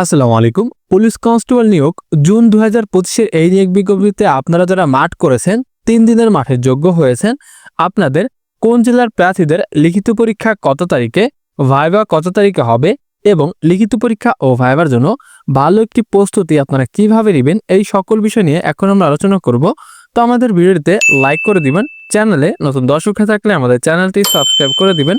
আসসালামু আলাইকুম। Police constable নিয়োগ, জুন দু হাজার পঁচিশের এই নিয়োগ বিজ্ঞপ্তিতে আপনারা যারা মাঠ করেছেন, তিন দিনের মাঠে যোগ্য হয়েছেন, আপনাদের কোন জেলার প্রার্থীদের লিখিত পরীক্ষা কত তারিখে, ভাইবা কত তারিখে হবে এবং লিখিত পরীক্ষা ও ভাইবার জন্য ভালো একটি প্রস্তুতি আপনারা কীভাবে নেবেন, এই সকল বিষয় নিয়ে এখন আমরা আলোচনা করব। তো আমাদের ভিডিওটিতে লাইক করে দিবেন, চ্যানেলে নতুন দর্শক হয়ে থাকলে আমাদের চ্যানেলটি সাবস্ক্রাইব করে দিবেন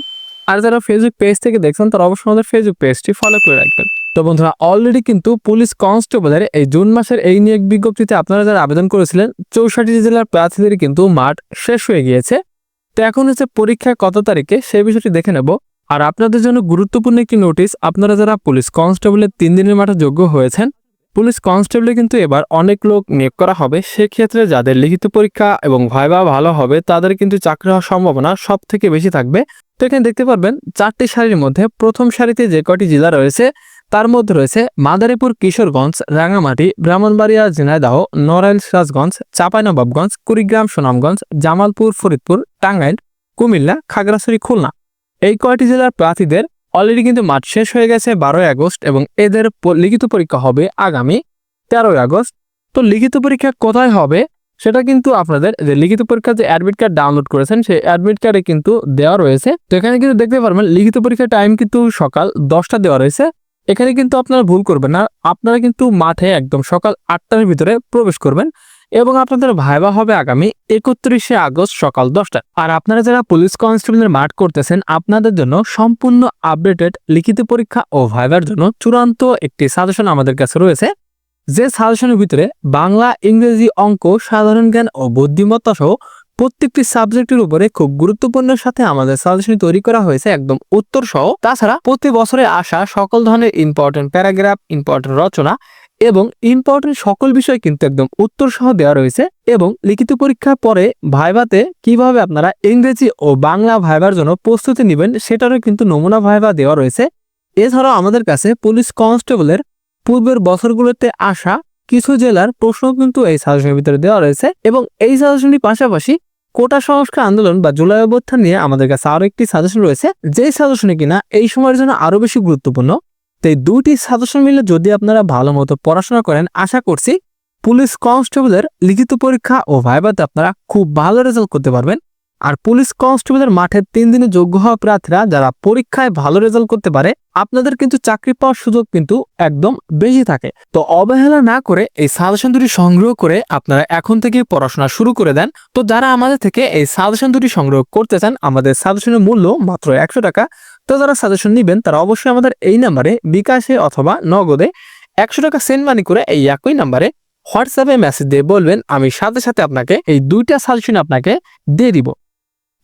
আর যারা ফেসবুক পেজ থেকে দেখছেন, তারা অবশ্যই আমাদের ফেসবুক পেজটি ফলো করে রাখবেন। তো বন্ধুরা অলরেডি কিন্তু পুলিশ কনস্টেবলের এই জুন মাসের এই নিয়োগ বিজ্ঞপ্তিতে আপনারা যারা আবেদন করেছিলেন, চৌষট্টি জেলার প্রার্থীদের কিন্তু মাঠ শেষ হয়ে গিয়েছে। তো এখন হচ্ছে পরীক্ষা কত তারিখে সেই বিষয়টি দেখে নেব। আর আপনাদের জন্য গুরুত্বপূর্ণ একটি নোটিশ আপনারা যারা পুলিশ কনস্টেবলের তিন দিনের মাঠে যোগ্য হয়েছেন পুলিশ কনস্টেবলে কিন্তু এবার অনেক লোক নিয়োগ করা হবে। সেক্ষেত্রে যাদের লিখিত পরীক্ষা এবং ভাইবা ভালো হবে, তাদের কিন্তু চাকরি হওয়ার সম্ভাবনা সব থেকে বেশি থাকবে। তো এখানে দেখতে পারবেন, চারটি সারির মধ্যে প্রথম সারিতে যে কটি জেলা রয়েছে, তার মধ্যে রয়েছে মাদারীপুর, কিশোরগঞ্জ রাঙামাটি ব্রাহ্মণবাড়িয়া, ঝিনাইদহ, নড়াইল, সিরাজগঞ্জ, চাঁপাইনবাবগঞ্জ, কুড়িগ্রাম, সুনামগঞ্জ, জামালপুর, ফরিদপুর, টাঙ্গাইল, কুমিল্লা, খাগড়াছড়ি, খুলনা। এই কয়টি জেলার প্রার্থীদের অলরেডি কিন্তু মাঠ শেষ হয়ে গেছে বারোই আগস্ট এবং এদের লিখিত পরীক্ষা হবে আগামী তেরোই আগস্ট। তো লিখিত পরীক্ষা কোথায় হবে সেটা কিন্তু আপনাদের যে লিখিত পরীক্ষার যে অ্যাডমিট কার্ড ডাউনলোড করেছেন সেই অ্যাডমিট কার্ডে কিন্তু দেওয়া রয়েছে। তো এখানে কিন্তু দেখতে পারবেন লিখিত পরীক্ষার টাইম কিন্তু সকাল দশটা দেওয়া রয়েছে। এখানে কিন্তু আপনারা ভুল করবেন না। আপনারা কিন্তু মাঠে একদম সকাল আটটার ভিতরে প্রবেশ করবেন। এবং আপনাদের ভাইবা হবে আগামী একত্রিশে আগস্ট সকাল দশটা আর আপনারা যারা পুলিশ কনস্টেবলের মাঠ করতেছেন, আপনাদের জন্য সম্পূর্ণ আপডেটেড লিখিত পরীক্ষা ও ভাইবার জন্য চূড়ান্ত একটি সাজেশন আমাদের কাছে রয়েছে। যে সাজেশনের ভিতরে বাংলা, ইংরেজি অঙ্ক, সাধারণ জ্ঞান ও বুদ্ধিমত্তা সহ প্রত্যেকটি সাবজেক্টের উপরে খুব গুরুত্বপূর্ণের সাথে আমাদের সাজেশন তৈরি করা হয়েছে একদম উত্তর সহ তাছাড়া প্রতি বছরে আসা সকল ধরনের ইম্পর্টেন্ট প্যারাগ্রাফ ইম্পর্টেন্ট রচনা এবং ইম্পর্টেন্ট সকল বিষয় কিন্তু একদম উত্তর সহ দেওয়া রয়েছে এবং লিখিত পরীক্ষার পরে ভাইভাতে কীভাবে আপনারা ইংরেজি ও বাংলা ভাইবার জন্য প্রস্তুতি নেবেন সেটারও কিন্তু নমুনা ভাইবা দেওয়া রয়েছে। এছাড়াও আমাদের কাছে পুলিশ কনস্টেবলের পূর্বের বছরগুলোতে আসা কিছু জেলার প্রশ্ন কিন্তু এই সাজেশনের ভিতরে দেওয়া রয়েছে এবং এই সাজেশনটির পাশাপাশি কোটা সংস্কার আন্দোলন বা জুলাই অভ্যুত্থান নিয়ে আমাদের কাছে আরও একটি সাজেশন রয়েছে। যে সাজেশনে কিনা এই সময়ের জন্য আরও বেশি গুরুত্বপূর্ণ। তো এই দুটি সাজেশন মিলে যদি আপনারা ভালো মতো পড়াশোনা করেন, আশা করছি পুলিশ কনস্টেবলের লিখিত পরীক্ষা ও ভাইবাতে আপনারা খুব ভালো রেজাল্ট করতে পারবেন। আর পুলিশ কনস্টেবলের মাঠে তিন দিনে যোগ্য হওয়া প্রার্থীরা যারা পরীক্ষায় ভালো রেজাল্ট করতে পারে, আপনাদের কিন্তু চাকরি পাওয়ার সুযোগ কিন্তু একদম বেশি থাকে। তো অবহেলা না করে এই সাজেশন দুটি সংগ্রহ করে আপনারা এখন থেকে পড়াশোনা শুরু করে দেন। তো যারা আমাদের থেকে এই সাজেশন দুটি সংগ্রহ করতে চান, আমাদের সাজেশনের মূল্য মাত্র একশো টাকা। তো যারা সাজেশন নেবেন, তারা অবশ্যই আমাদের এই নাম্বারে বিকাশে অথবা নগদে একশো টাকা সেন্ড মানি করে এই একই নাম্বারে হোয়াটসঅ্যাপে মেসেজ দিয়ে বলবেন, আমি সাথে সাথে আপনাকে এই দুইটা সাজেশন আপনাকে দিয়ে দিব।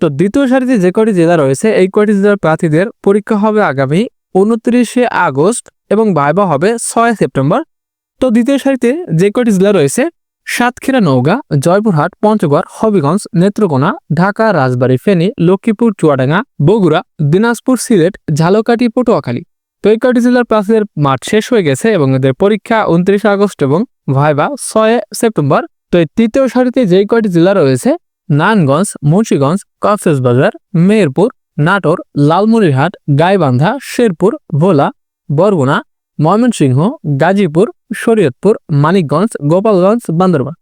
তো দ্বিতীয় সারিতে যে কয়টি জেলা রয়েছে, এই কয়টি জেলার প্রার্থীদের পরীক্ষা হবে আগামী উনত্রিশে আগস্ট এবং ভাইবা হবে ছয় সেপ্টেম্বর। তো দ্বিতীয় সারিতে যে কয়টি জেলা রয়েছে সাতক্ষীরা নওগাঁ, জয়পুরহাট, পঞ্চগড়, হবিগঞ্জ, নেত্রকোনা, ঢাকা, রাজবাড়ী, ফেনী, লক্ষ্মীপুর, চুয়াডাঙ্গা, বগুড়া, দিনাজপুর, সিলেট, ঝালকাঠি, পটুয়াখালী। তো এই কয়টি জেলার প্রার্থীদের মাঠ শেষ হয়ে গেছে এবং এদের পরীক্ষা উনত্রিশে আগস্ট এবং ভাইবা ছয় সেপ্টেম্বর। তো এই তৃতীয় সারিতে যেই কয়টি জেলা রয়েছে, নারায়ণগঞ্জ, মুন্সীগঞ্জ, কক্সবাজার, মেহেরপুর, নাটোর, লালমনিরহাট, গাইবান্ধা, শেরপুর, ভোলা, বরগুনা, ময়মনসিংহ, গাজীপুর শরীয়তপুর, মানিকগঞ্জ, গোপালগঞ্জ, বান্দরবান।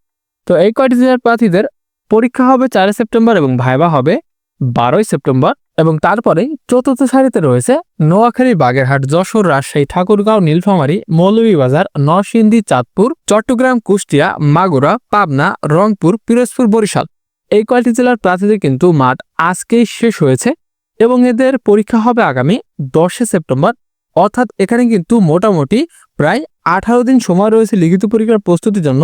তো এই কয়টি জেলার প্রার্থীদের পরীক্ষা হবে চারই সেপ্টেম্বর এবং ভাইবা হবে বারোই সেপ্টেম্বর এবং তারপরে চতুর্থ সারিতে রয়েছে নোয়াখালী, বাগেরহাট, যশোর, রাজশাহী, ঠাকুরগাঁও, নীলফামারী, মৌলভীবাজার, নরসিংদী, চাঁদপুর, চট্টগ্রাম, কুষ্টিয়া, মাগুরা, পাবনা, রংপুর, পিরোজপুর, বরিশাল। এই কয়টি জেলার প্রার্থীদের কিন্তু মাঠ আজকেই শেষ হয়েছে এবং এদের পরীক্ষা হবে আগামী দশে সেপ্টেম্বর। অর্থাৎ এখানে কিন্তু মোটামুটি প্রায় আঠারো দিন সময় রয়েছে লিখিত পরীক্ষার প্রস্তুতির জন্য।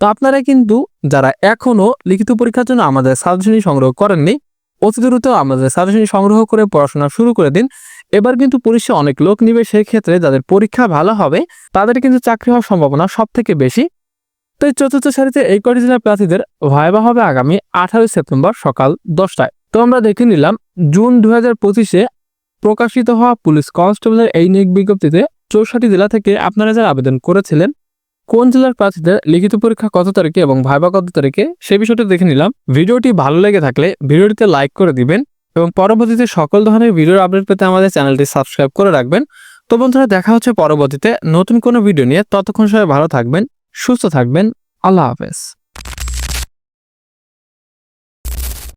তো আপনারা কিন্তু যারা এখনও লিখিত পরীক্ষার জন্য আমাদের সাজেশনী সংগ্রহ করেননি, অতি দ্রুত আমাদের সাজেশনী সংগ্রহ করে পড়াশোনা শুরু করে দিন। এবার কিন্তু পরীক্ষা অনেক লোক নিবে সেই ক্ষেত্রে যাদের পরীক্ষা ভালো হবে, তাদের কিন্তু চাকরি হওয়ার সম্ভাবনা সব থেকে বেশি। তো এই চতুর্থ সারিতে এই কটি জেলার প্রার্থীদের ভাইবা হবে আগামী আঠারোই সেপ্টেম্বর সকাল দশটায়। তো আমরা দেখে নিলাম, জুন দু হাজার পঁচিশে প্রকাশিত হওয়া পুলিশ কনস্টেবলের এই নিয়োগ বিজ্ঞপ্তিতে চৌষট্টি জেলা থেকে আপনারা যারা আবেদন করেছিলেন, কোন জেলার প্রার্থীদের লিখিত পরীক্ষা কত তারিখে এবং ভাইবা কত তারিখে, সে বিষয়টি দেখে নিলাম। ভিডিওটি ভালো লেগে থাকলে ভিডিওটিতে লাইক করে দিবেন এবং পরবর্তীতে সকল ধরনের ভিডিওর আপডেট পেতে আমাদের চ্যানেলটি সাবস্ক্রাইব করে রাখবেন। তো বন্ধুরা, দেখা হচ্ছে পরবর্তীতে নতুন কোনো ভিডিও নিয়ে। ততক্ষণ সবাই ভালো থাকবেন, সুস্থ থাকবেন। আল্লাহ হাফেজ।